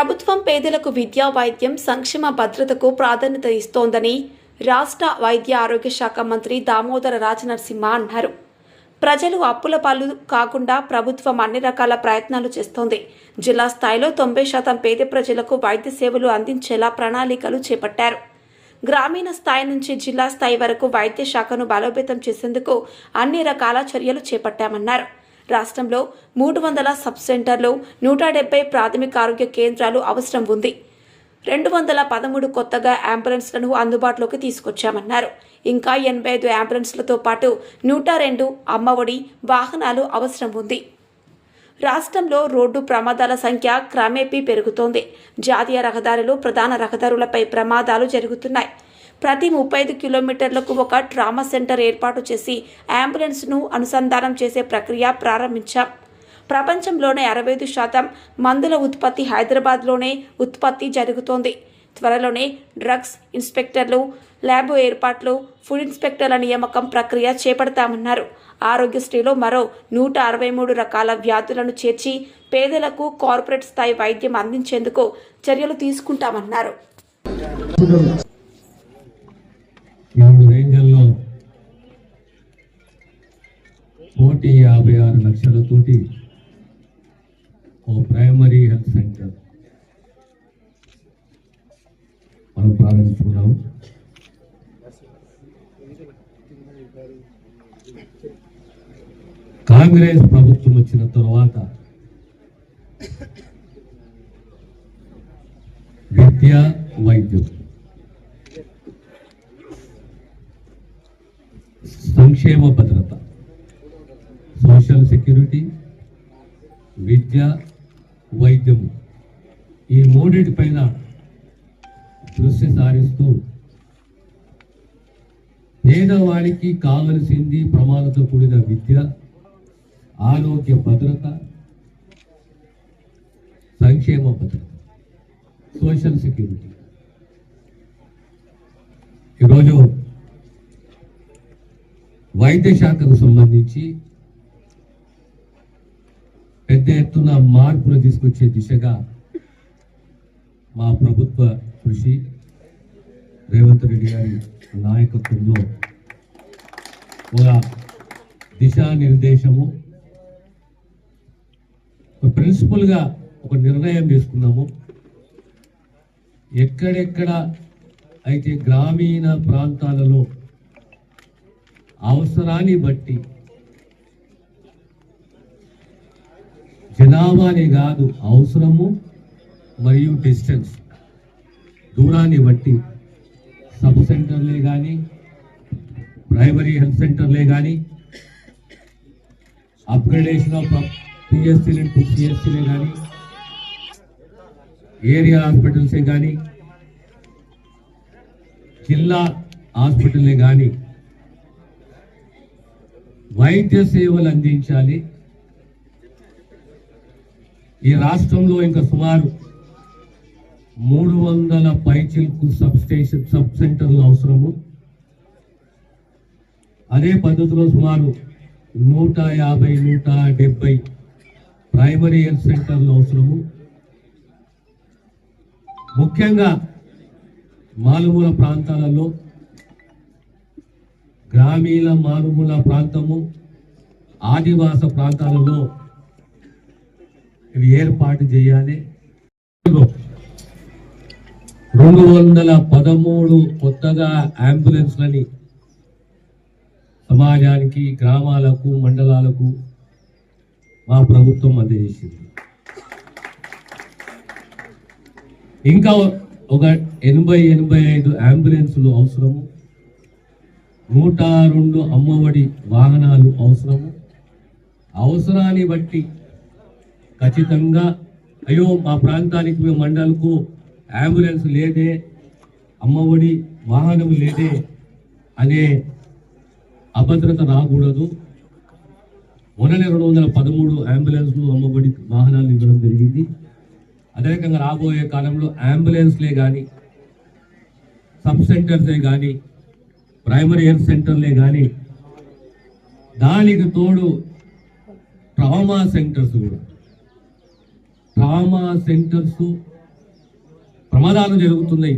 ప్రభుత్వం పేదలకు విద్యా వైద్యం సంక్షేమ భద్రతకు ప్రాధాన్యత ఇస్తోందని రాష్ట్ర వైద్య ఆరోగ్య శాఖ మంత్రి దామోదర రాజనరసింహ అన్నారు. ప్రజలు అప్పుల పాలు కాకుండా ప్రభుత్వం అన్ని రకాల ప్రయత్నాలు చేస్తోంది. జిల్లా స్థాయిలో తొంభై శాతం పేద ప్రజలకు వైద్య సేవలు అందించేలా ప్రణాళికలు చేపట్టారు. గ్రామీణ స్థాయి నుంచి జిల్లా స్థాయి వరకు వైద్య శాఖను బలోపేతం చేసేందుకు అన్ని రకాల చర్యలు చేపట్టామన్నారు. రాష్ట్రంలో మూడు వందల సబ్ సెంటర్లు నూట డెబ్బై ప్రాథమిక ఆరోగ్య కేంద్రాలు అవసరం ఉంది. రెండు వందల పదమూడు కొత్తగా అంబులెన్స్లను అందుబాటులోకి తీసుకొచ్చామన్నారు. ఇంకా ఎనభై ఐదు అంబులెన్స్లతో పాటు నూట రెండు అమ్మఒడి వాహనాలు అవసరం ఉంది. రాష్ట్రంలో రోడ్డు ప్రమాదాల సంఖ్య క్రమేపీ పెరుగుతోంది. జాతీయ రహదారులు ప్రధాన రహదారులపై ప్రమాదాలు జరుగుతున్నాయి. ప్రతి ముప్పై ఐదు కిలోమీటర్లకు ఒక ట్రామా సెంటర్ ఏర్పాటు చేసి అంబులెన్స్ను అనుసంధానం చేసే ప్రక్రియ ప్రారంభించాం. ప్రపంచంలోనే అరవై ఐదు శాతం మందుల ఉత్పత్తి హైదరాబాద్లోనే ఉత్పత్తి జరుగుతోంది. త్వరలోనే డ్రగ్స్ ఇన్స్పెక్టర్లు ల్యాబ్ ఏర్పాట్లు ఫుడ్ ఇన్స్పెక్టర్ల నియామకం ప్రక్రియ చేపడతామన్నారు. ఆరోగ్యశ్రీలో మరో నూట అరవై మూడు రకాల వ్యాధులను చేర్చి పేదలకు కార్పొరేట్ స్థాయి వైద్యం అందించేందుకు చర్యలు తీసుకుంటామన్నారు. మూడు రేంజల్లో కోటి యాభై ఆరు లక్షలతోటి ఓ ప్రైమరీ హెల్త్ సెంటర్ మనం ప్రారంభించుకున్నాము కాంగ్రెస్ ప్రభుత్వం వచ్చిన తర్వాత విద్య వైద్యం సంక్షేమ భద్రత సోషల్ సెక్యూరిటీ విద్య వైద్యము ఈ మూడింటిపైన దృష్టి సారిస్తూ పేదవాడికి కావలసింది ప్రమాణంతో కూడిన విద్య ఆరోగ్య భద్రత సంక్షేమ భద్రత సోషల్ సెక్యూరిటీ ఈరోజు వైద్య శాఖకు సంబంధించి పెద్ద ఎత్తున మార్పులు తీసుకొచ్చే దిశగా మా ప్రభుత్వ కృషి రేవంత్ రెడ్డి గారి నాయకత్వంలో ఒక దిశానిర్దేశము ఒక ప్రిన్సిపల్గా ఒక నిర్ణయం తీసుకున్నాము. ఎక్కడెక్కడ అయితే గ్రామీణ ప్రాంతాలలో అవసరాన్ని బట్టి. జనాభాని కాదు అవసరము మరియు డిస్టెన్స్. దూరాన్ని బట్టి సబ్ సెంటర్లే కానీ ప్రైమరీ హెల్త్ సెంటర్లే కానీ అప్గ్రేడేషన్ ఆఫ్ పిఎస్సీ టు సిఎస్సీలే కానీ ఏరియా హాస్పిటల్సే కానీ జిల్లా హాస్పిటల్లే కానీ వైద్య సేవలు అందించాలి. ఈ రాష్ట్రంలో ఇంకా సుమారు మూడు వందల పైచిల్కు సబ్స్టేషన్ సబ్ సెంటర్లు అవసరము. అదే పద్ధతిలో సుమారు నూట యాభై నూట డెబ్బై ప్రైమరీ హెల్త్ సెంటర్లు అవసరము. ముఖ్యంగా మాలుమూల ప్రాంతాలలో గ్రామీణ మారుమూల ప్రాంతము ఆదివాస ప్రాంతాలలో ఇవి ఏర్పాటు చేయాలి. రెండు వందల పదమూడు కొత్తగా అంబులెన్స్లని సమాజానికి గ్రామాలకు మండలాలకు మా ప్రభుత్వం అందజేసింది. ఇంకా ఒక ఎనభై ఎనభై ఐదు అంబులెన్సులు అవసరము. నూట రెండు అమ్మఒడి వాహనాలు అవసరము. అవసరాన్ని బట్టి ఖచ్చితంగా అయ్యో మా ప్రాంతానికి మేము మండలకు అంబులెన్స్ లేదే అమ్మఒడి వాహనం లేదే అనే అభద్రత రాకూడదు. మొన్ననే రెండు వందల పదమూడు అంబులెన్స్లు అమ్మఒడి వాహనాలు ఇవ్వడం జరిగింది. అదే రకంగా రాబోయే కాలంలో అంబులెన్స్లే కానీ సబ్ సెంటర్సే కానీ ప్రైమరీ హెల్త్ సెంటర్లే కానీ దానికి తోడు ట్రామా సెంటర్స్ కూడా. ట్రామా సెంటర్స్ ప్రమాదాలు జరుగుతున్నాయి.